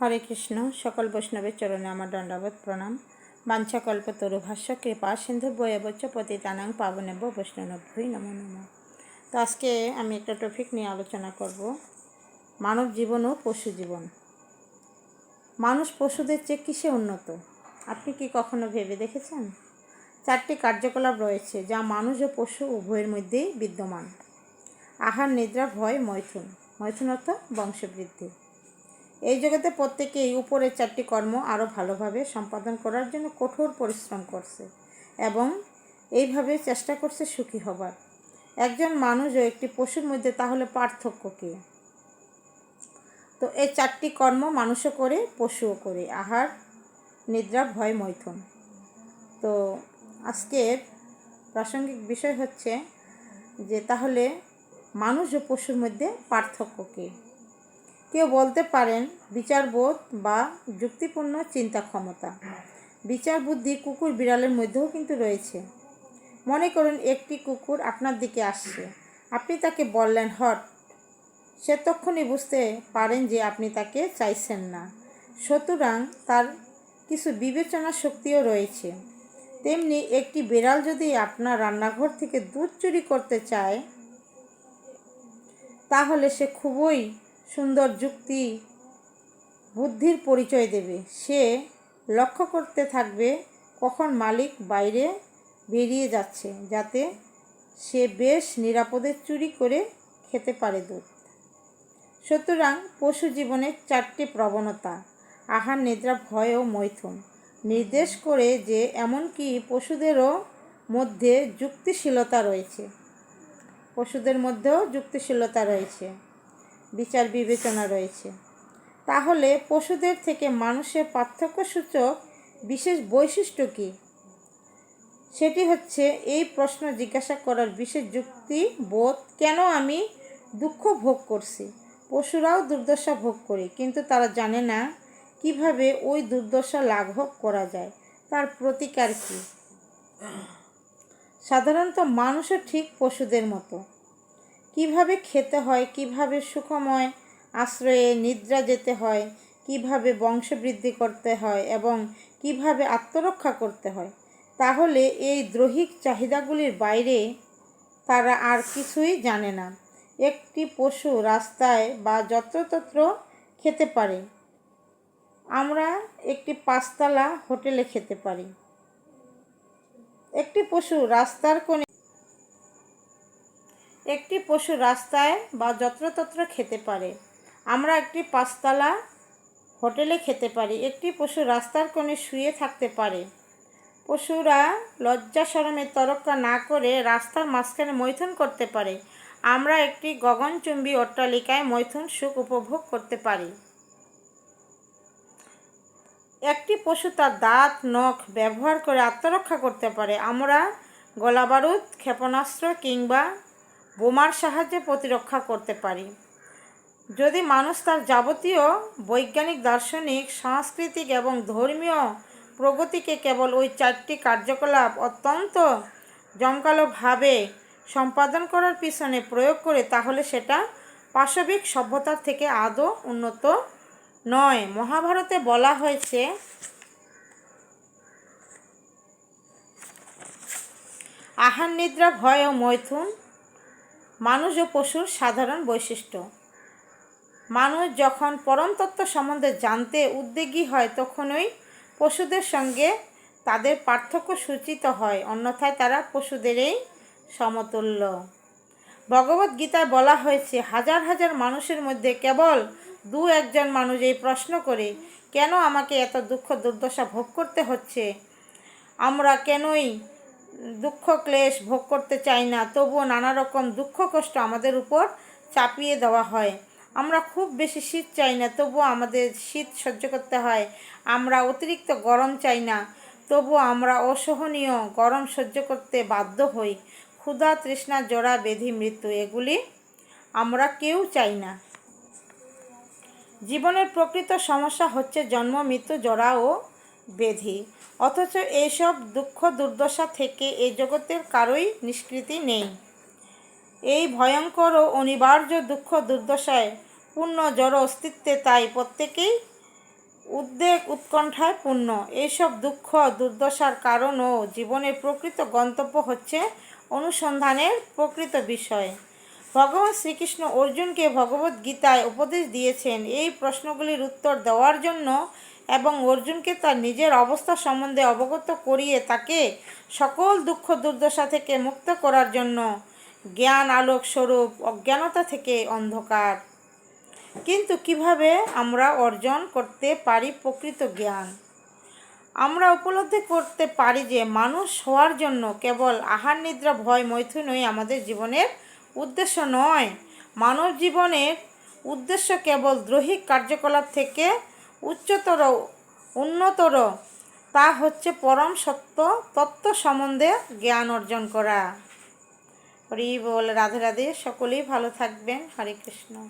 হরে কৃষ্ণ, সকল বৈষ্ণবের চরণে আমার দণ্ডাবত প্রণাম। বাঞ্ছা কল্প তরু ভাষ্য, কৃপা সিন্ধু বয়বচ্চ পতি তানাং পাবনেব বৈষ্ণবভূই নমো নম। তো আজকে আমি একটা টপিক নিয়ে আলোচনা করব, মানব জীবন ও পশু জীবন। মানুষ পশুদের চেয়ে কিসে উন্নত? আপনি কি কখনো ভেবে দেখেছেন? চারটি কার্যকলাপ রয়েছে যা মানুষ ও পশু উভয়ের মধ্যেই বিদ্যমান। আহার, নিদ্রা, ভয়, মৈথুন। মৈথুন অর্থ বংশবৃদ্ধি। এই জগতে প্রত্যেকেই উপরের চারটি কর্ম আরও ভালোভাবে সম্পাদন করার জন্য কঠোর পরিশ্রম করছে এবং এইভাবে চেষ্টা করছে সুখী হবার। একজন মানুষ ও একটি পশুর মধ্যে তাহলে পার্থক্য কী? তো এই চারটি কর্ম মানুষও করে, পশুও করে। আহার, নিদ্রা, ভয়, মৈথুন। তো আজকের প্রাসঙ্গিক বিষয় হচ্ছে যে তাহলে মানুষ ও পশুর মধ্যে পার্থক্য কী? কেউ বলতে পারেন বিচারবোধ বা যুক্তিপূর্ণ চিন্তা ক্ষমতা। বিচার বুদ্ধি কুকুর বিড়ালের মধ্যেও কিন্তু রয়েছে। মনে করুন একটি কুকুর আপনার দিকে আসছে। আপনি তাকে বললেন, হট। সে তখনই বুঝতে পারেন যে আপনি তাকে চাইছেন না। সুতরাং তার কিছু বিবেচনা শক্তিও রয়েছে। তেমনি একটি বিড়াল যদি আপনার রান্নাঘর থেকে দুধ চুরি করতে চায়, তাহলে সে খুবই সুন্দর যুক্তি, বুদ্ধির পরিচয় দেবে। সে লক্ষ্য করতে থাকবে কখন মালিক বাইরে বেরিয়ে যাচ্ছে, যাতে সে বেশ নিরাপদে চুরি করে খেতে পারে দুধ। সুতরাং পশু জীবনের চারটি প্রবণতা, আহার, নিদ্রা, ভয় ও মৈথুন। নির্দেশ করে যে এমনকি পশুদেরও মধ্যে যুক্তিশীলতা রয়েছে। পশুদের মধ্যেও যুক্তিশীলতা রয়েছে। বিচার বিবেচনা রয়েছে। তাহলে পশুদের থেকে মানুষের পার্থক্যসূচক বিশেষ বৈশিষ্ট্য কী? সেটি হচ্ছে এই প্রশ্ন জিজ্ঞাসা করার বিশেষ যুক্তি বোধ কেন আমি দুঃখ ভোগ করছি? পশুরাও দুর্দশা ভোগ করে, কিন্তু তারা জানে না কীভাবে ওই দুর্দশা লাঘব করা যায়। তার প্রতিকার কী? সাধারণত মানুষও ঠিক পশুদের মতো। কীভাবে খেতে হয়, কীভাবে সুখময় আশ্রয়ে নিদ্রা যেতে হয়, কীভাবে বংশবৃদ্ধি করতে হয় এবং কীভাবে আত্মরক্ষা করতে হয়, তাহলে এই দ্রহিক চাহিদাগুলির বাইরে তারা আর কিছুই জানে না। একটি পশু রাস্তায় বা যত্রতত্র খেতে পারে। আমরা একটি পাঁচতলা হোটেলে খেতে পারি। একটি পশু রাস্তার কোণে একটি পশু রাস্তায় বা যত্রতত্র খেতে পারে। আমরা একটি পাঁচতলা হোটেলে খেতে পারি। একটি পশু রাস্তার কোণে শুয়ে থাকতে পারে। পশুরা লজ্জা সরমের তরক্কা না করে রাস্তার মাঝখানে মৈথুন করতে পারে। আমরা একটি গগনচুম্বী অট্টালিকায় মৈথুন সুখ উপভোগ করতে পারি। একটি পশু তার দাঁত, নখ ব্যবহার করে আত্মরক্ষা করতে পারে। আমরা গোলাবারুদ, ক্ষেপণাস্ত্র কিংবা বোমার সাহায্যে প্রতিরক্ষা করতে পারি। যদি মানুষ তার যাবতীয় বৈজ্ঞানিক, দার্শনিক, সাংস্কৃতিক এবং ধর্মীয় প্রগতিকে কেবল ওই চারটি কার্যকলাপ অত্যন্ত জমকালোভাবে সম্পাদন করার পিছনে প্রয়োগ করে, তাহলে সেটা পাশবিক সভ্যতার থেকে আদৌ উন্নত নয়। মহাভারতে বলা হয়েছে আহার নিদ্রা ভয় ও মৈথুন মানুষ ও পশুর সাধারণ বৈশিষ্ট্য। মানুষ যখন পরম তত্ত্ব সম্বন্ধে জানতে উদ্যোগী হয়, তখনই পশুদের সঙ্গে তাদের পার্থক্য সূচিত হয়, অন্যথায় তারা পশুদেরই সমতুল্য। ভগবত গীতায় বলা হয়েছে, হাজার হাজার মানুষের মধ্যে কেবল দু একজন মানুষ এই প্রশ্ন করে, কেন আমাকে এত দুঃখ দুর্দশা ভোগ করতে হচ্ছে? আমরা কেনই দুঃখ, ক্লেশ ভোগ করতে চাই না, তবুও নানা রকম দুঃখ, কষ্ট আমাদের উপর চাপিয়ে দেওয়া হয়। আমরা খুব বেশি শীত চাই না, তবুও আমাদের শীত সহ্য করতে হয়। আমরা অতিরিক্ত গরম চাই না, তবুও আমরা অসহনীয় গরম সহ্য করতে বাধ্য হই। ক্ষুধা, তৃষ্ণা জোড়া বেধি, মৃত্যু, এগুলি আমরা কেউ চাই না। জীবনের প্রকৃত সমস্যা হচ্ছে জন্ম, মৃত্যু, জরা ও বেধি। অথচ এইসব দুঃখ দুর্দশা থেকে এই জগতের কারোই নিষ্কৃতি নেই। এই ভয়ঙ্কর ও অনিবার্য দুঃখ দুর্দশায় পূর্ণ জড় অস্তিত্বে তাই প্রত্যেকেই উদ্বেগ উৎকণ্ঠায় পূর্ণ। এইসব দুঃখ দুর্দশার কারণ ও জীবনের প্রকৃত গন্তব্য হচ্ছে অনুসন্ধানের প্রকৃত বিষয়। ভগবান শ্রীকৃষ্ণ অর্জুনকে ভগবত গীতায় উপদেশ দিয়েছেন, এই প্রশ্নগুলির উত্তর দেওয়ার জন্য এবং অর্জুনকে তার নিজের অবস্থা সম্বন্ধে অবগত করিয়ে তাকে সকল দুঃখ দুর্দশা থেকে মুক্ত করার জন্য জ্ঞান আলোক স্বরূপ, অজ্ঞানতা থেকে অন্ধকার। কিন্তু কীভাবে আমরা অর্জন করতে পারি প্রকৃত জ্ঞান? আমরা উপলব্ধি করতে পারি যে মানুষ হওয়ার জন্য কেবল আহার, নিদ্রা, ভয় মৈথুনই আমাদের জীবনের উদ্দেশ্য নয়। মানব জীবনের উদ্দেশ্য কেবল দৈহিক কার্যকলাপ থেকে উচ্চতর, উন্নতর। তা হচ্ছে পরম সত্য, তত্ত্ব সম্বন্ধে জ্ঞান অর্জন করা। হরি বল, রাধে রাধে, সকলেই ভালো থাকবেন। হরে কৃষ্ণ।